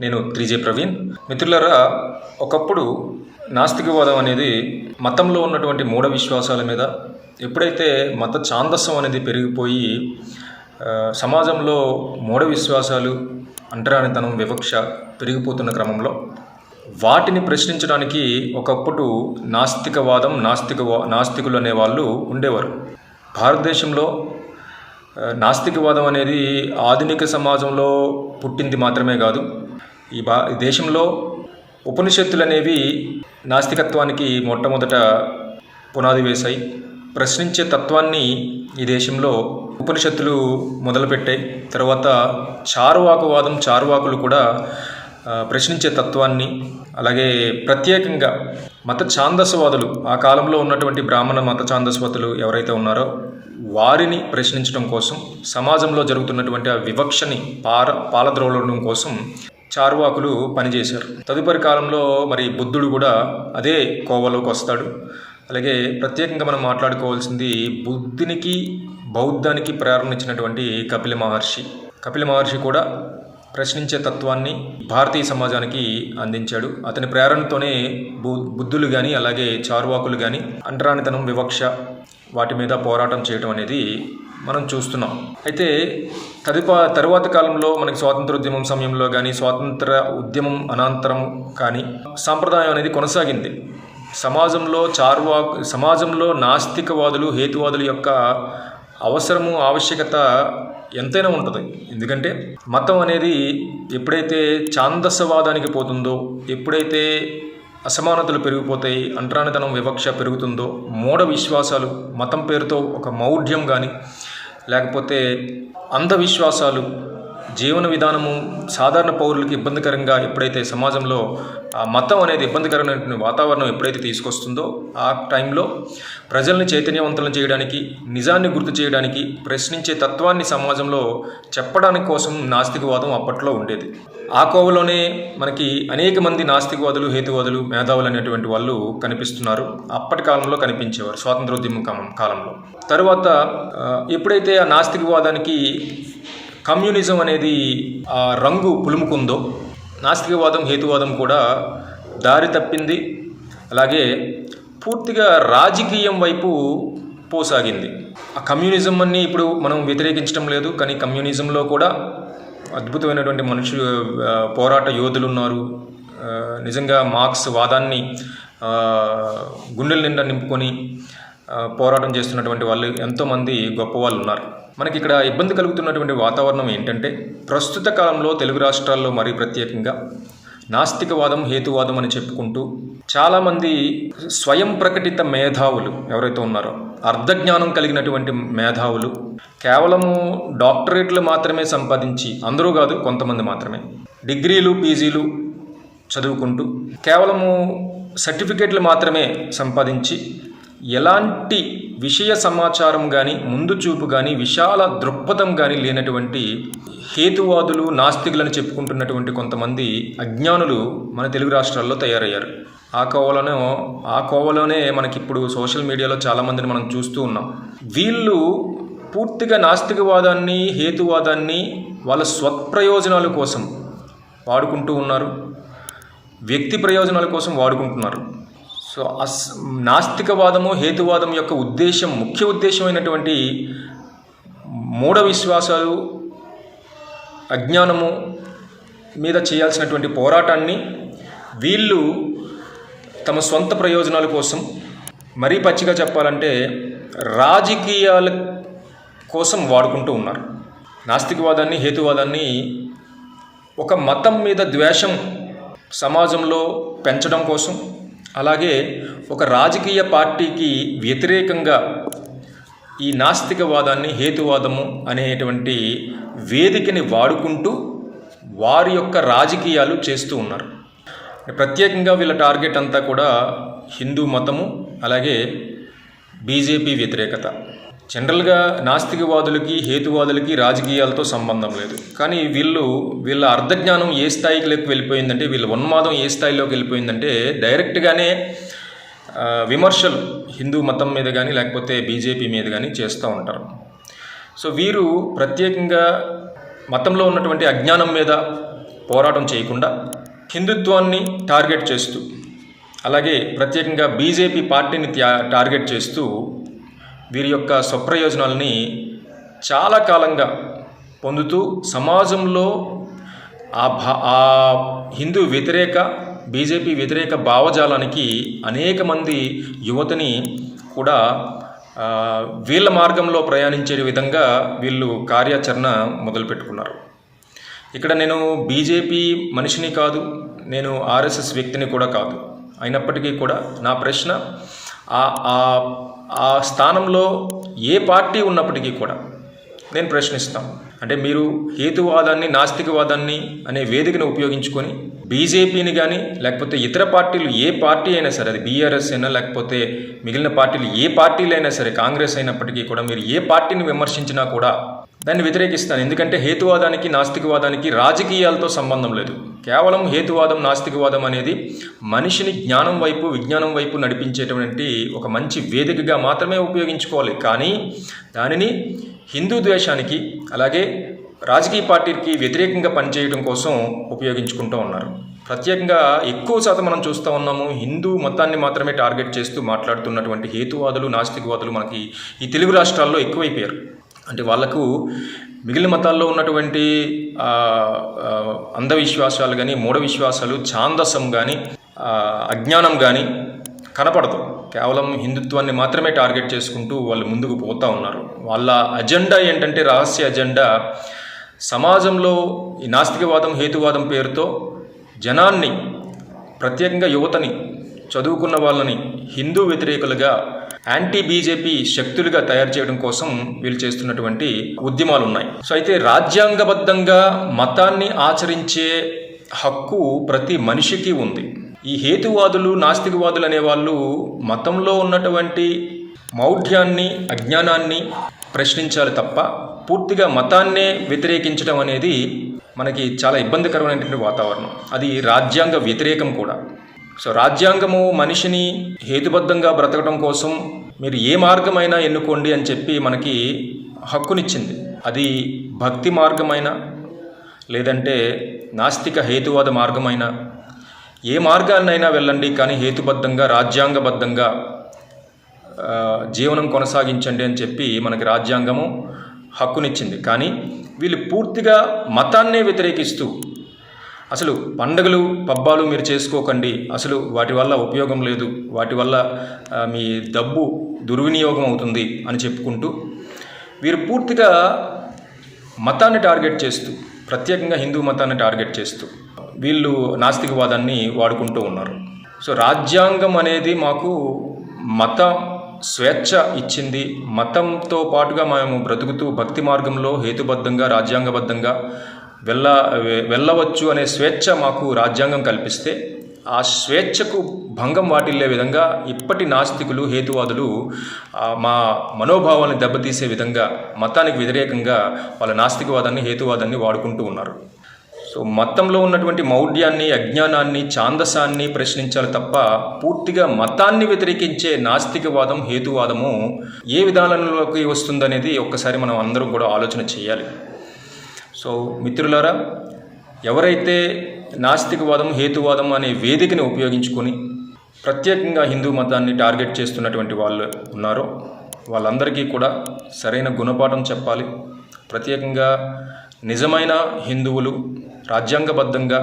నేను త్రిజే ప్రవీణ్. మిత్రులరా ఒకప్పుడు నాస్తికవాదం అనేది మతంలో ఉన్నటువంటి మూఢ విశ్వాసాల మీద ఎప్పుడైతే మత ఛాందస్సం అనేది పెరిగిపోయి సమాజంలో మూఢ విశ్వాసాలు అంటరానితనం వివక్ష పెరిగిపోతున్న క్రమంలో వాటిని ప్రశ్నించడానికి ఒకప్పుడు నాస్తికవాదం నాస్తిక నాస్తికులు అనే వాళ్ళు ఉండేవారు. భారతదేశంలో నాస్తికవాదం అనేది ఆధునిక సమాజంలో పుట్టింది మాత్రమే కాదు ఈ బా ఈ దేశంలో ఉపనిషత్తులు అనేవి నాస్తికత్వానికి మొట్టమొదట పునాది వేశాయి. ప్రశ్నించే తత్వాన్ని ఈ దేశంలో ఉపనిషత్తులు మొదలుపెట్టాయి. తర్వాత చారువాకువాదం చారువాకులు కూడా ప్రశ్నించే తత్వాన్ని అలాగే ప్రత్యేకంగా మత ఛాందసవాదులు ఆ కాలంలో ఉన్నటువంటి బ్రాహ్మణ మత ఛాందస్వాదులు ఎవరైతే ఉన్నారో వారిని ప్రశ్నించడం కోసం సమాజంలో జరుగుతున్నటువంటి ఆ వివక్షని పార పాలద్రోలడం కోసం చార్వాకులు పనిచేశారు. తదుపరి కాలంలో మరి బుద్ధుడు కూడా అదే కోవలోకి వస్తాడు. అలాగే ప్రత్యేకంగా మనం మాట్లాడుకోవాల్సింది బుద్ధునికి బౌద్ధానికి ప్రేరణ ఇచ్చినటువంటి కపిల మహర్షి. కపిల మహర్షి కూడా ప్రశ్నించే తత్వాన్ని భారతీయ సమాజానికి అందించాడు. అతని ప్రేరణతోనే బు బుద్ధులు కానీ అలాగే చార్వాకులు కానీ అంటరానితనం వివక్ష వాటి మీద పోరాటం చేయడం అనేది మనం చూస్తున్నాం. అయితే తదుప తరువాత కాలంలో మనకి స్వాతంత్రోద్యమం సమయంలో కానీ స్వాతంత్ర ఉద్యమం అనంతరం కానీ సాంప్రదాయం అనేది కొనసాగింది. సమాజంలో చార్వా సమాజంలో నాస్తికవాదులు హేతువాదుల యొక్క అవసరము ఆవశ్యకత ఎంతైనా ఉంటుంది. ఎందుకంటే మతం అనేది ఎప్పుడైతే ఛాందస్సవాదానికి పోతుందో ఎప్పుడైతే అసమానతలు పెరిగిపోతాయి అంటరానితనం వివక్ష పెరుగుతుందో మూఢ విశ్వాసాలు మతం పేరుతో ఒక మౌఢ్యం కానీ లేకపోతే అంధవిశ్వాసాలు జీవన విధానము సాధారణ పౌరులకు ఇబ్బందికరంగా ఎప్పుడైతే సమాజంలో ఆ మతం అనేది ఇబ్బందికరమైనటువంటి వాతావరణం ఎప్పుడైతే తీసుకొస్తుందో ఆ టైంలో ప్రజల్ని చైతన్యవంతులను చేయడానికి నిజాన్ని గుర్తు చేయడానికి ప్రశ్నించే తత్వాన్ని సమాజంలో చెప్పడానికి కోసం నాస్తికవాదం అప్పట్లో ఉండేది. ఆ కోవలోనే మనకి అనేక మంది నాస్తికవాదులు హేతువాదులు మేధావులు అనేటువంటి వాళ్ళు కనిపిస్తున్నారు. అప్పటి కాలంలో కనిపించేవారు స్వాతంత్రోద్యమం కాలం కాలంలో. తరువాత ఎప్పుడైతే ఆ నాస్తికవాదానికి కమ్యూనిజం అనేది ఆ రంగు పులుముకుందో నాస్తికవాదం హేతువాదం కూడా దారి తప్పింది. అలాగే పూర్తిగా రాజకీయం వైపు పోసాగింది. ఆ కమ్యూనిజం అన్ని ఇప్పుడు మనం వ్యతిరేకించడం లేదు కానీ కమ్యూనిజంలో కూడా అద్భుతమైనటువంటి మనుషులు పోరాట యోధులు ఉన్నారు. నిజంగా మార్క్స్ వాదాన్ని గుండెల నిండా నింపుకొని పోరాటం చేస్తున్నటువంటి వాళ్ళు ఎంతోమంది గొప్ప వాళ్ళు ఉన్నారు. మనకి ఇక్కడ ఇబ్బంది కలుగుతున్నటువంటి వాతావరణం ఏంటంటే ప్రస్తుత కాలంలో తెలుగు రాష్ట్రాల్లో మరీ ప్రత్యేకంగా నాస్తికవాదం హేతువాదం అని చెప్పుకుంటూ చాలామంది స్వయం ప్రకటిత మేధావులు ఎవరైతే ఉన్నారో అర్ధజ్ఞానం కలిగినటువంటి మేధావులు కేవలము డాక్టరేట్లు మాత్రమే సంపాదించి అందరూ కాదు కొంతమంది మాత్రమే. డిగ్రీలు పీజీలు చదువుకుంటూ కేవలము సర్టిఫికేట్లు మాత్రమే సంపాదించి ఎలాంటి విషయ సమాచారం కానీ ముందు చూపు కానీ విశాల దృక్పథం కానీ లేనటువంటి హేతువాదులు నాస్తికులను చెప్పుకుంటున్నటువంటి కొంతమంది అజ్ఞానులు మన తెలుగు రాష్ట్రాల్లో తయారయ్యారు. ఆ కోవలోనే ఆ కోవలోనే మనకిప్పుడు సోషల్ మీడియాలో చాలామందిని మనం చూస్తూ ఉన్నాం. వీళ్ళు పూర్తిగా నాస్తికవాదాన్ని హేతువాదాన్ని వాళ్ళ స్వప్రయోజనాల కోసం వాడుకుంటూ ఉన్నారు. వ్యక్తి ప్రయోజనాల కోసం వాడుకుంటున్నారు. సో అస్ నాస్తికవాదము హేతువాదం యొక్క ఉద్దేశం ముఖ్య ఉద్దేశమైనటువంటి మూఢ విశ్వాసాలు అజ్ఞానము మీద చేయాల్సినటువంటి పోరాటాన్ని వీళ్ళు తమ సొంత ప్రయోజనాల కోసం మరీ పచ్చిగా చెప్పాలంటే రాజకీయాల కోసం వాడుకుంటూ ఉన్నారు. నాస్తికవాదాన్ని హేతువాదాన్ని ఒక మతం మీద ద్వేషం సమాజంలో పెంచడం కోసం అలాగే ఒక రాజకీయ పార్టీకి వ్యతిరేకంగా ఈ నాస్తికవాదాన్ని హేతువాదము అనేటువంటి వేదికని వాడుకుంటూ వారి యొక్క రాజకీయాలు చేస్తూ ఉన్నారు. ప్రత్యేకంగా వీళ్ళ టార్గెట్ అంతా కూడా హిందూ మతము అలాగే బీజేపీ వ్యతిరేకత. జనరల్గా నాస్తికవాదులకి హేతువాదులకి రాజకీయాలతో సంబంధం లేదు. కానీ వీళ్ళు వీళ్ళ అర్ధజ్ఞానం ఏ స్థాయికి వెళ్ళిపోయిందంటే వీళ్ళ ఉన్మాదం ఏ స్థాయిలోకి వెళ్ళిపోయిందంటే డైరెక్ట్గానే విమర్శలు హిందూ మతం మీద కానీ లేకపోతే బీజేపీ మీద కానీ చేస్తూ ఉంటారు. సో వీరు ప్రత్యేకంగా మతంలో ఉన్నటువంటి అజ్ఞానం మీద పోరాటం చేయకుండా హిందుత్వాన్ని టార్గెట్ చేస్తూ అలాగే ప్రత్యేకంగా బీజేపీ పార్టీని త్యా- టార్గెట్ చేస్తూ వీరి యొక్క స్వప్రయోజనాలని చాలా కాలంగా పొందుతూ సమాజంలో ఆ భా ఆ హిందూ వ్యతిరేక బీజేపీ వ్యతిరేక భావజాలానికి అనేక మంది యువతని కూడా వీళ్ళ మార్గంలో ప్రయాణించే విధంగా వీళ్ళు కార్యాచరణ మొదలుపెట్టుకున్నారు. ఇక్కడ నేను బీజేపీ మనిషిని కాదు నేను ఆర్ఎస్ఎస్ వ్యక్తిని కూడా కాదు. అయినప్పటికీ కూడా నా ప్రశ్న ఆ ఆ- స్థానంలో ఏ పార్టీ ఉన్నప్పటికీ కూడా నేను ప్రశ్నిస్తాను. అంటే మీరు హేతువాదాన్ని నాస్తికవాదాన్ని అనే వేదికను ఉపయోగించుకొని బీజేపీని కానీ లేకపోతే ఇతర పార్టీలు ఏ పార్టీ అయినా సరే అది బీఆర్ఎస్ అయినా లేకపోతే మిగిలిన పార్టీలు ఏ పార్టీలు అయినా సరే కాంగ్రెస్ అయినప్పటికీ కూడా మీరు ఏ పార్టీని విమర్శించినా కూడా దాన్ని వ్యతిరేకిస్తాను. ఎందుకంటే హేతువాదానికి నాస్తికవాదానికి రాజకీయాలతో సంబంధం లేదు. కేవలం హేతువాదం నాస్తికవాదం అనేది మనిషిని జ్ఞానం వైపు విజ్ఞానం వైపు నడిపించేటువంటి ఒక మంచి వేదికగా మాత్రమే ఉపయోగించుకోవాలి. కానీ దానిని హిందూ ద్వేషానికి అలాగే రాజకీయ పార్టీకి వ్యతిరేకంగా పనిచేయడం కోసం ఉపయోగించుకుంటూ ఉన్నారు. ప్రత్యేకంగా ఎక్కువ శాతం మనం చూస్తూ ఉన్నాము హిందూ మతాన్ని మాత్రమే టార్గెట్ చేస్తూ మాట్లాడుతున్నటువంటి హేతువాదులు నాస్తికవాదులు మనకి ఈ తెలుగు రాష్ట్రాల్లో ఎక్కువైపోయారు. అంటే వాళ్ళకు మిగిలిన మతాల్లో ఉన్నటువంటి అంధవిశ్వాసాలు కానీ మూఢ విశ్వాసాలు ఛాందసం కానీ అజ్ఞానం కానీ కనపడదు. కేవలం హిందుత్వాన్ని మాత్రమే టార్గెట్ చేసుకుంటూ వాళ్ళు ముందుకు పోతూ ఉన్నారు. వాళ్ళ అజెండా ఏంటంటే రహస్య అజెండా సమాజంలో ఈ నాస్తికవాదం హేతువాదం పేరుతో జనాన్ని ప్రత్యేకంగా యువతని చదువుకున్న వాళ్ళని హిందూ వ్యతిరేకులుగా యాంటీ బీజేపీ శక్తులుగా తయారు చేయడం కోసం వీళ్ళు చేస్తున్నటువంటి ఉద్యమాలు ఉన్నాయి సో అయితే రాజ్యాంగబద్ధంగా మతాన్ని ఆచరించే హక్కు ప్రతి మనిషికి ఉంది. ఈ హేతువాదులు నాస్తికవాదులు అనేవాళ్ళు మతంలో ఉన్నటువంటి మౌఢ్యాన్ని అజ్ఞానాన్ని ప్రశ్నించాలి తప్ప పూర్తిగా మతాన్నే వ్యతిరేకించడం అనేది మనకి చాలా ఇబ్బందికరమైనటువంటి వాతావరణం. అది రాజ్యాంగ వ్యతిరేకం కూడా. సో రాజ్యాంగము మనిషిని హేతుబద్ధంగా బ్రతకడం కోసం మీరు ఏ మార్గమైనా ఎన్నుకోండి అని చెప్పి మనకి హక్కునిచ్చింది. అది భక్తి మార్గమైనా లేదంటే నాస్తిక హేతువాద మార్గమైనా ఏ మార్గాన్నైనా వెళ్ళండి కానీ హేతుబద్ధంగా రాజ్యాంగబద్ధంగా జీవనం కొనసాగించండి అని చెప్పి మనకి రాజ్యాంగము హక్కునిచ్చింది. కానీ వీళ్ళు పూర్తిగా మతాన్నే వ్యతిరేకిస్తూ అసలు పండగలు పబ్బాలు మీరు చేసుకోకండి. అసలు వాటి వల్ల ఉపయోగం లేదు. వాటి వల్ల మీ డబ్బు దుర్వినియోగం అవుతుంది అని చెప్పుకుంటూ వీరు పూర్తిగా మతాన్ని టార్గెట్ చేస్తూ ప్రత్యేకంగా హిందూ మతాన్ని టార్గెట్ చేస్తూ వీళ్ళు నాస్తికవాదాన్ని వాడుకుంటూ ఉన్నారు. సో రాజ్యాంగం అనేది మాకు మత స్వేచ్ఛ ఇచ్చింది. మతంతో పాటుగా మేము బ్రతుకుతూ భక్తి మార్గంలో హేతుబద్ధంగా రాజ్యాంగబద్ధంగా వెళ్ళ వె- వెళ్ళవచ్చు అనే స్వేచ్ఛ మాకు రాజ్యాంగం కల్పిస్తే ఆ స్వేచ్ఛకు భంగం వాటిల్లే విధంగా ఇప్పటి నాస్తికులు హేతువాదులు మా మనోభావాలను దెబ్బతీసే విధంగా మతానికి వ్యతిరేకంగా వాళ్ళ నాస్తికవాదాన్ని హేతువాదాన్ని వాడుకుంటూ ఉన్నారు. సో మతంలో ఉన్నటువంటి మౌఢ్యాన్ని అజ్ఞానాన్ని ఛాందసాన్ని ప్రశ్నించాలి తప్ప పూర్తిగా మతాన్ని వ్యతిరేకించే నాస్తికవాదం హేతువాదము ఏ విధానంలోకి వస్తుందనేది ఒక్కసారి మనం అందరం కూడా ఆలోచన చేయాలి. సో మిత్రులారా ఎవరైతే నాస్తికవాదం హేతువాదం అనే వేదికని ఉపయోగించుకొని ప్రత్యేకంగా హిందూ మతాన్ని టార్గెట్ చేస్తున్నటువంటి వాళ్ళు ఉన్నారో వాళ్ళందరికీ కూడా సరైన గుణపాఠం చెప్పాలి. ప్రత్యేకంగా నిజమైన హిందువులు రాజ్యాంగబద్ధంగా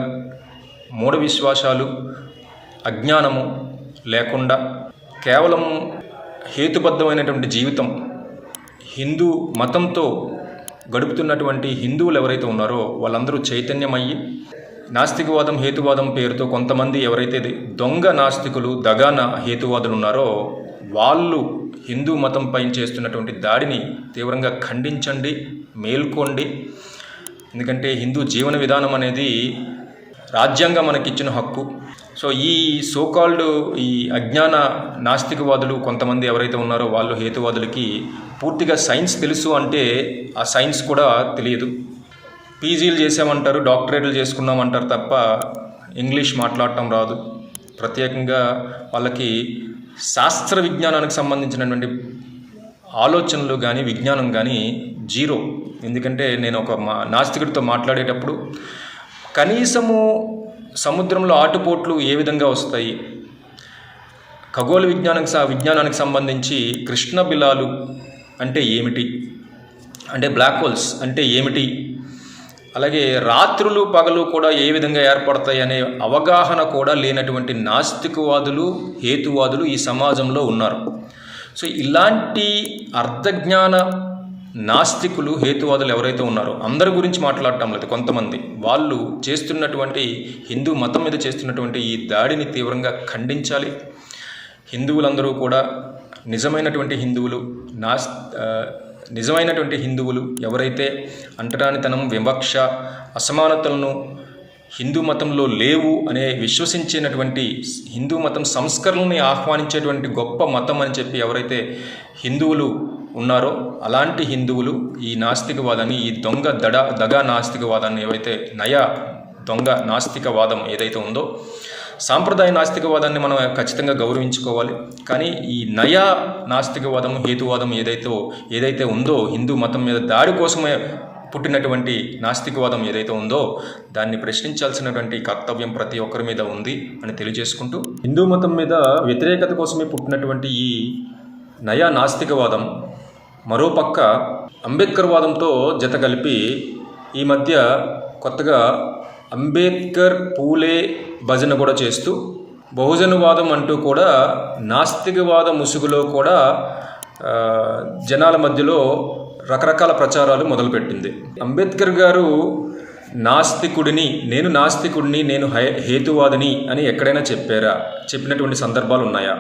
మూఢ విశ్వాసాలు అజ్ఞానము లేకుండా కేవలం హేతుబద్ధమైనటువంటి జీవితం హిందూ మతంతో గడుపుతున్నటువంటి హిందువులు ఎవరైతే ఉన్నారో వాళ్ళందరూ చైతన్యమయ్యి నాస్తికవాదం హేతువాదం పేరుతో కొంతమంది ఎవరైతే దొంగ నాస్తికులు దగాన హేతువాదులు ఉన్నారో వాళ్ళు హిందూ మతం పైన చేస్తున్నటువంటి దాడిని తీవ్రంగా ఖండించండి మేల్కోండి. ఎందుకంటే హిందూ జీవన విధానం అనేది రాజ్యాంగం మనకిచ్చిన హక్కు. సో ఈ సోకాల్డ్ ఈ అజ్ఞాన నాస్తికవాదులు కొంతమంది ఎవరైతే ఉన్నారో వాళ్ళు హేతువాదులకి పూర్తిగా సైన్స్ తెలుసు అంటే ఆ సైన్స్ కూడా తెలియదు. పీజీలు చేసామంటారు డాక్టరేట్లు చేసుకున్నామంటారు తప్ప ఇంగ్లీష్ మాట్లాడటం రాదు. ప్రత్యేకంగా వాళ్ళకి శాస్త్ర విజ్ఞానానికి సంబంధించినటువంటి ఆలోచనలు కానీ విజ్ఞానం కానీ జీరో. ఎందుకంటే నేను ఒక మా నాస్తికుడితో మాట్లాడేటప్పుడు కనీసము సముద్రంలో ఆటుపోట్లు ఏ విధంగా వస్తాయి? ఖగోళ విజ్ఞానానికి విజ్ఞానానికి సంబంధించి కృష్ణ బిలాలు అంటే ఏమిటి? అంటే బ్లాక్ హోల్స్ అంటే ఏమిటి? అలాగే రాత్రులు పగలు కూడా ఏ విధంగా ఏర్పడతాయి అనే అవగాహన కూడా లేనటువంటి నాస్తికవాదులు హేతువాదులు ఈ సమాజంలో ఉన్నారు. సో ఇలాంటి అర్థజ్ఞాన నాస్తికులు హేతువాదులు ఎవరైతే ఉన్నారో అందరి గురించి మాట్లాడటం లేదు కొంతమంది. వాళ్ళు చేస్తున్నటువంటి హిందూ మతం మీద చేస్తున్నటువంటి ఈ దాడిని తీవ్రంగా ఖండించాలి. హిందువులందరూ కూడా నిజమైనటువంటి హిందువులు నాస్ నిజమైనటువంటి హిందువులు ఎవరైతే అంటరానితనం వివక్ష అసమానతలను హిందూ మతంలో లేవు అనే విశ్వసించినటువంటి హిందూ మతం సంస్కరణల్ని ఆహ్వానించేటువంటి గొప్ప మతం అని చెప్పి ఎవరైతే హిందువులు ఉన్నారో అలాంటి హిందువులు ఈ నాస్తికవాదాన్ని ఈ దొంగ దడ దగా నాస్తికవాదాన్ని ఏవైతే నయ దొంగ నాస్తికవాదం ఏదైతే ఉందో సాంప్రదాయ నాస్తికవాదాన్ని మనం ఖచ్చితంగా గౌరవించుకోవాలి. కానీ ఈ నయా నాస్తికవాదం హేతువాదం ఏదైతే ఏదైతే ఉందో హిందూ మతం మీద దాడి కోసమే పుట్టినటువంటి నాస్తికవాదం ఏదైతే ఉందో దాన్ని ప్రశ్నించాల్సినటువంటి కర్తవ్యం ప్రతి ఒక్కరి మీద ఉంది అని తెలియజేసుకుంటూ హిందూ మతం మీద వ్యతిరేకత కోసమే పుట్టినటువంటి ఈ నయా నాస్తికవాదం మరోపక్క అంబేద్కర్ వాదంతో జత కలిపి ఈ మధ్య కొత్తగా అంబేద్కర్ పూలే భజన కూడా చేస్తూ బహుజనవాదం అంటూ కూడా నాస్తికవాద ముసుగులో కూడా జనాల మధ్యలో రకరకాల ప్రచారాలు మొదలుపెట్టింది. అంబేద్కర్ గారు నాస్తికుడిని నేను నాస్తికుడిని నేను హే- హేతువాదిని అని ఎక్కడైనా చెప్పారా? చెప్పినటువంటి సందర్భాలు ఉన్నాయా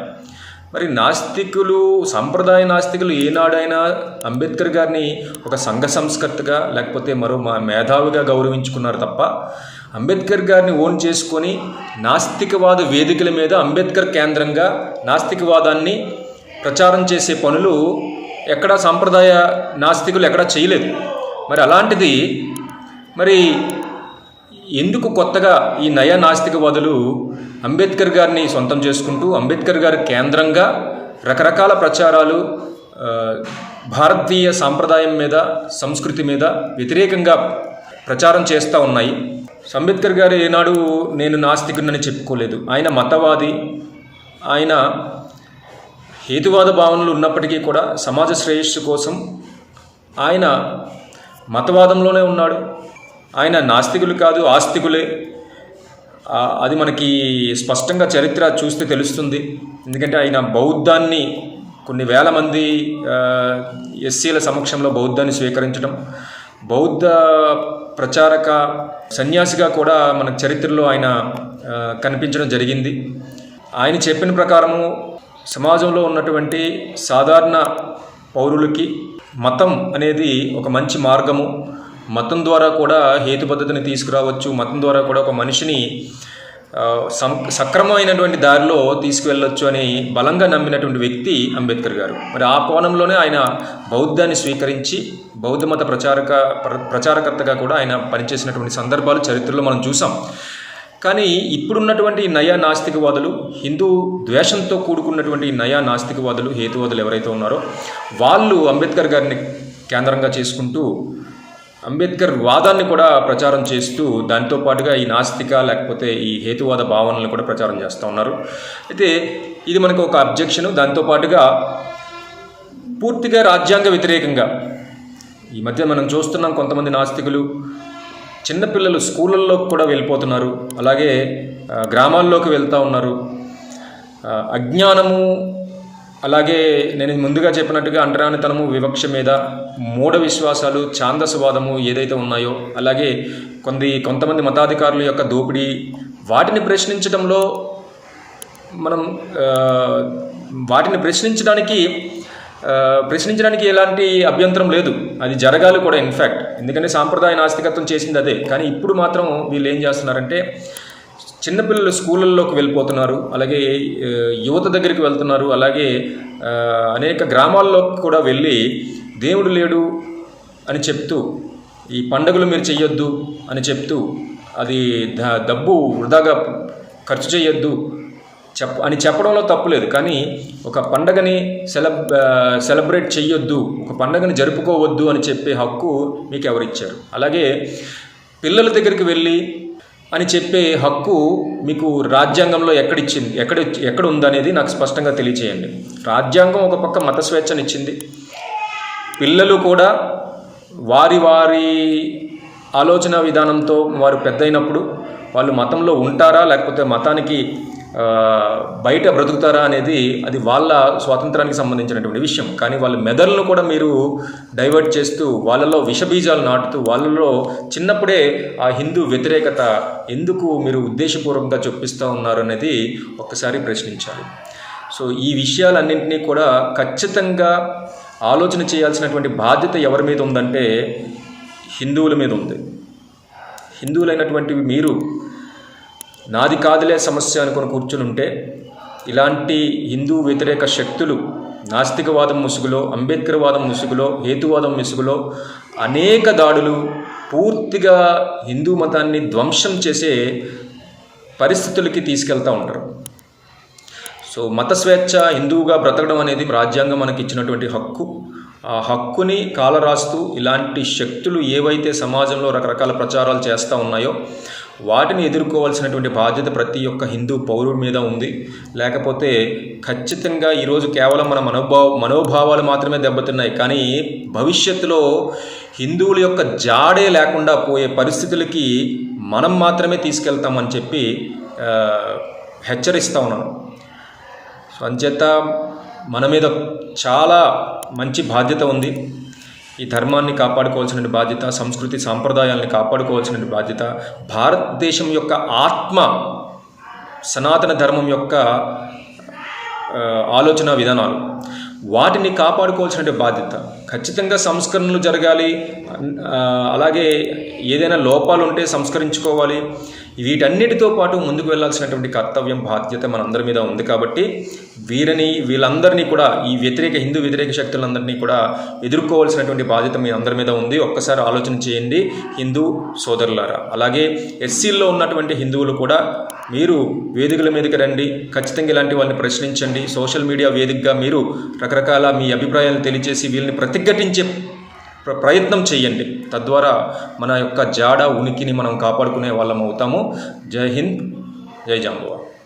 మరి నాస్తికులు సంప్రదాయ నాస్తికులు ఏనాడైనా అంబేద్కర్ గారిని ఒక సంఘ సంస్కర్తగా లేకపోతే మరో మా మేధావిగా గౌరవించుకున్నారు తప్ప అంబేద్కర్ గారిని ఓన్ చేసుకొని నాస్తికవాద వేదికల మీద అంబేద్కర్ కేంద్రంగా నాస్తికవాదాన్ని ప్రచారం చేసే పనులు ఎక్కడా సాంప్రదాయ నాస్తికులు ఎక్కడా చేయలేదు. మరి అలాంటిది మరి ఎందుకు కొత్తగా ఈ నయ నాస్తికవాదులు అంబేద్కర్ గారిని సొంతం చేసుకుంటూ అంబేద్కర్ గారి కేంద్రంగా రకరకాల ప్రచారాలు భారతీయ సాంప్రదాయం మీద సంస్కృతి మీద వ్యతిరేకంగా ప్రచారం చేస్తూ ఉన్నాయి. అంబేద్కర్ గారు ఏనాడు నేను నాస్తికుడినని చెప్పుకోలేదు. ఆయన మతవాది ఆయన హేతువాద భావనలు ఉన్నప్పటికీ కూడా సమాజ శ్రేయస్సు కోసం ఆయన మతవాదంలోనే ఉన్నాడు. ఆయన నాస్తికులు కాదు ఆస్తికులే. అది మనకి స్పష్టంగా చరిత్ర చూస్తే తెలుస్తుంది. ఎందుకంటే ఆయన బౌద్ధాన్ని కొన్ని వేల మంది ఎస్సీల సమక్షంలో బౌద్ధాన్ని స్వీకరించడం బౌద్ధ ప్రచారక సన్యాసిగా కూడా మన చరిత్రలో ఆయన కనిపించడం జరిగింది. ఆయన చెప్పిన ప్రకారము సమాజంలో ఉన్నటువంటి సాధారణ పౌరులకి మతం అనేది ఒక మంచి మార్గము. మతం ద్వారా కూడా హేతు పద్ధతిని తీసుకురావచ్చు మతం ద్వారా కూడా ఒక మనిషిని సం సక్రమమైనటువంటి దారిలో తీసుకువెళ్ళొచ్చు అని బలంగా నమ్మినటువంటి వ్యక్తి అంబేద్కర్ గారు. మరి ఆ కోణంలోనే ఆయన బౌద్ధాన్ని స్వీకరించి బౌద్ధ మత ప్రచారక ప్ర- ప్రచారకర్తగా కూడా ఆయన పనిచేసినటువంటి సందర్భాలు చరిత్రలో మనం చూసాం. కానీ ఇప్పుడున్నటువంటి నయా నాస్తికవాదులు హిందూ ద్వేషంతో కూడుకున్నటువంటి నయా నాస్తికవాదులు హేతువాదులు ఎవరైతే ఉన్నారో వాళ్ళు అంబేద్కర్ గారిని కేంద్రంగా చేసుకుంటూ అంబేద్కర్ వాదాన్ని కూడా ప్రచారం చేస్తూ దాంతో పాటుగా ఈ నాస్తిక లేకపోతే ఈ హేతువాద భావనలను కూడా ప్రచారం చేస్తూ ఉన్నారు. అయితే ఇది మనకు ఒక అబ్జెక్షన్. దాంతో పాటుగా పూర్తిగా రాజ్యాంగ వ్యతిరేకంగా ఈ మధ్య మనం చూస్తున్నాం కొంతమంది నాస్తికులు. చిన్నపిల్లలు స్కూళ్ళల్లోకి కూడా వెళ్ళిపోతున్నారు. అలాగే గ్రామాల్లోకి వెళ్తూ ఉన్నారు. అజ్ఞానము అలాగే నేను ముందుగా చెప్పినట్టుగా అంటరానితనము వివక్ష మీద మూఢ విశ్వాసాలు ఛాందసవాదము ఏదైతే ఉన్నాయో అలాగే కొంది కొంతమంది మతాధికారుల యొక్క దోపిడీ వాటిని ప్రశ్నించడంలో మనం వాటిని ప్రశ్నించడానికి ప్రశ్నించడానికి ఎలాంటి అభ్యంతరం లేదు. అది జరగాలి కూడా ఇన్ఫ్యాక్ట్. ఎందుకంటే సాంప్రదాయ నాస్తికత్వం చేసింది అదే. కానీ ఇప్పుడు మాత్రం వీళ్ళు ఏం చేస్తున్నారంటే చిన్నపిల్లలు స్కూళ్ళల్లోకి వెళ్ళిపోతున్నారు అలాగే యువత దగ్గరికి వెళ్తున్నారు అలాగే అనేక గ్రామాల్లోకి కూడా వెళ్ళి దేవుడు లేడు అని చెప్తూ ఈ పండుగలు మీరు చెయ్యొద్దు అని చెప్తూ అది ద డబ్బు వృధాగా ఖర్చు చేయొద్దు చెప్ అని చెప్పడంలో తప్పులేదు కానీ ఒక పండగని సెలబ్ సెలబ్రేట్ చేయొద్దు ఒక పండగని జరుపుకోవద్దు అని చెప్పే హక్కు మీకు ఎవరిచ్చారు అలాగే పిల్లల దగ్గరికి వెళ్ళి అని చెప్పే హక్కు మీకు రాజ్యాంగంలో ఎక్కడిచ్చింది? ఎక్కడ ఎక్కడ ఉందనేది నాకు స్పష్టంగా తెలియచేయండి. రాజ్యాంగం ఒక పక్క మత స్వేచ్ఛనిచ్చింది. పిల్లలు కూడా వారి వారి ఆలోచన విధానంతో వారు పెద్దయినప్పుడు వాళ్ళు మతంలో ఉంటారా? లేకపోతే మతానికి బయట బ్రతుకుతారా అనేది అది వాళ్ళ స్వాతంత్రానికి సంబంధించినటువంటి విషయం. కానీ వాళ్ళ మెదడును కూడా మీరు డైవర్ట్ చేస్తూ వాళ్ళలో విషబీజాలు నాటుతూ వాళ్ళలో చిన్నప్పుడే ఆ హిందూ వ్యతిరేకత ఎందుకు మీరు ఉద్దేశపూర్వకంగా చొప్పిస్తూ ఉన్నారు అనేది ఒక్కసారి ప్రశ్నించాలి. సో ఈ విషయాలన్నింటినీ కూడా ఖచ్చితంగా ఆలోచన చేయాల్సినటువంటి బాధ్యత ఎవరి మీద ఉందంటే హిందువుల మీద ఉంది. హిందువులైనటువంటి మీరు నాది కాదులే సమస్య అనుకుని కూర్చుని ఉంటే ఇలాంటి హిందూ వ్యతిరేక శక్తులు నాస్తికవాదం ముసుగులో అంబేద్కర్వాదం ముసుగులో హేతువాదం ముసుగులో అనేక దాడులు పూర్తిగా హిందూ మతాన్ని ధ్వంసం చేసే పరిస్థితులకి తీసుకెళ్తూ ఉంటారు. సో మత స్వేచ్ఛ హిందువుగా బ్రతకడం అనేది రాజ్యాంగం మనకి ఇచ్చినటువంటి హక్కు. ఆ హక్కుని కాలరాస్తూ ఇలాంటి శక్తులు ఏవైతే సమాజంలో రకరకాల ప్రచారాలు చేస్తూ ఉన్నాయో వాటిని ఎదుర్కోవాల్సినటువంటి బాధ్యత ప్రతి ఒక్క హిందూ పౌరుడి మీద ఉంది. లేకపోతే ఖచ్చితంగా ఈరోజు కేవలం మన మనోభావ మనోభావాలు మాత్రమే దెబ్బతిన్నాయి. కానీ భవిష్యత్తులో హిందువుల యొక్క జాడే లేకుండా పోయే పరిస్థితులకి మనం మాత్రమే తీసుకెళ్తామని చెప్పి హెచ్చరిస్తా ఉన్నాను. సో అంచేత మన మీద చాలా మంచి బాధ్యత ఉంది. ఈ ధర్మాన్ని కాపాడుకోవాల్సిన బాధ్యత సంస్కృతి సాంప్రదాయాలను కాపాడుకోవాల్సిన బాధ్యత భారతదేశం యొక్క ఆత్మ సనాతన ధర్మం యొక్క ఆలోచన విధానాలు. వాటిని కాపాడుకోవాల్సిన బాధ్యత. ఖచ్చితంగా సంస్కరణలు జరగాలి. అలాగే ఏదైనా లోపాలు ఉంటే సంస్కరించుకోవాలి. వీటన్నిటితో పాటు ముందుకు వెళ్ళాల్సినటువంటి కర్తవ్యం బాధ్యత మనందరి మీద ఉంది కాబట్టి వీరిని వీళ్ళందరినీ కూడా ఈ వ్యతిరేక హిందూ వ్యతిరేక శక్తులందరినీ కూడా ఎదుర్కోవాల్సినటువంటి బాధ్యత మీ అందరి మీద ఉంది. ఒక్కసారి ఆలోచన చేయండి హిందూ సోదరులారా. అలాగే ఎస్సీల్లో ఉన్నటువంటి హిందువులు కూడా మీరు వేదికల మీదకి రండి. ఖచ్చితంగా ఇలాంటి వాళ్ళని ప్రశ్నించండి. సోషల్ మీడియా వేదికగా మీరు రకరకాల మీ అభిప్రాయాలను తెలియజేసి వీళ్ళని ప్రతిఘటించే ప్ర- ప్రయత్నం చేయండి. తద్వారా మన యొక్క జాడ ఉనికిని మనం కాపాడుకునే వాళ్ళం అవుతాము. జై హింద్. జై జాంబువా.